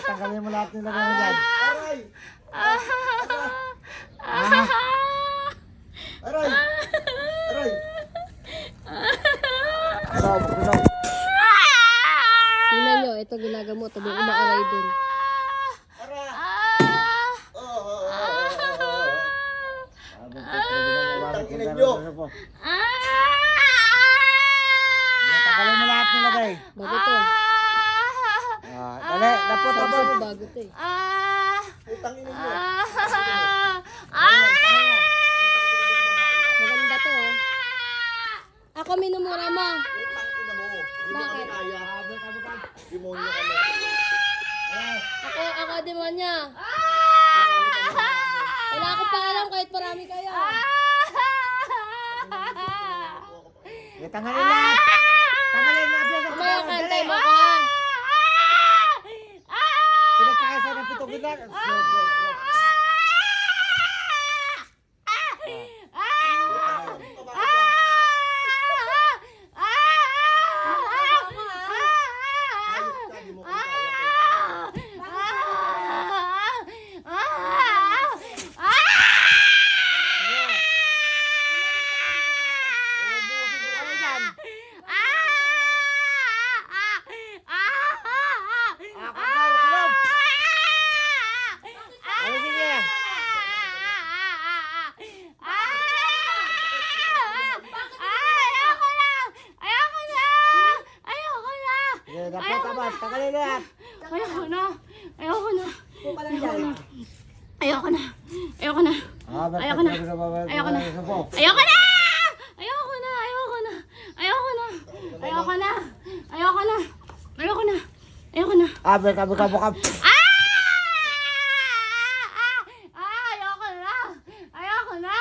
Tanggalin mo lahat ng lagay mo dyan. Aray! Aray! Aray! Ano, ano? Tingnan nyo, ito ginagamot. Ito yung umaaray dun. Aray! Ano po. Sige, tanggalin mo lahat ng lagay. Bago to. Ah, dali, napot, Sabi napot. ko bago to eh. Putang ina nyo. Maganda to oh. Ako minumura mo. Putang ina mo. Hindi mo kami Bakit? kaya. Demonyo kami. Ako, ako demonya. Wala akong pangalam kahit marami kayo. Sige, tanggalin lahat. Tanggalin lahat. Kumaya ka, antay mo ka. Ng pitong gila. Slow, slow, slow. Hayop ka, di mo kami kaya. Sige. Ubusin ko kayo dyan. Ako na, ako na. Ano sige? Sige, napot. Tanggalin lahat. Ayoko na. Ayoko na. Ayoko na. Ayoko na. Ayoko na. Ah, Ayoko na. Ayoko na. Ayoko na! Ayoko na. Ayoko na. Ayoko na. Ayoko na. Ayoko na. Ayoko na. Ayoko na. Ah, baka, baka. Ah! Ah! Ayoko na. Ayoko na.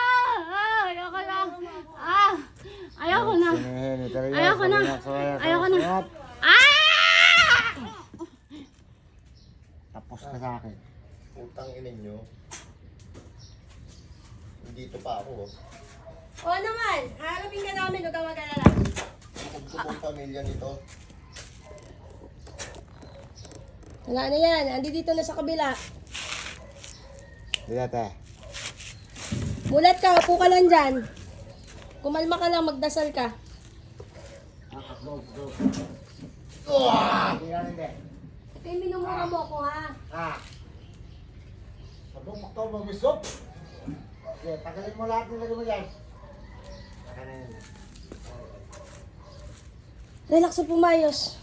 Ah! Ah! Ayoko na. sabi. Ah! Tapos ka sa akin. Putang ina nyo. Dito pa ako. oh. O naman, harapin ka namin, huwag ka mag-alala. Pong pamilya nito. Wala na yan, andi dito na sa kabila. Sige, te. Mulat ka, upo ka lang dyan. Kumalma ka lang, magdasal ka. Hindi yan, hindi. Ito yung minumura mo ko ha. Ah. Sabong mo magisop. Sige, tagalin mo lahat ng lagay mo dyan. Tagalin. Relax sa pumayos.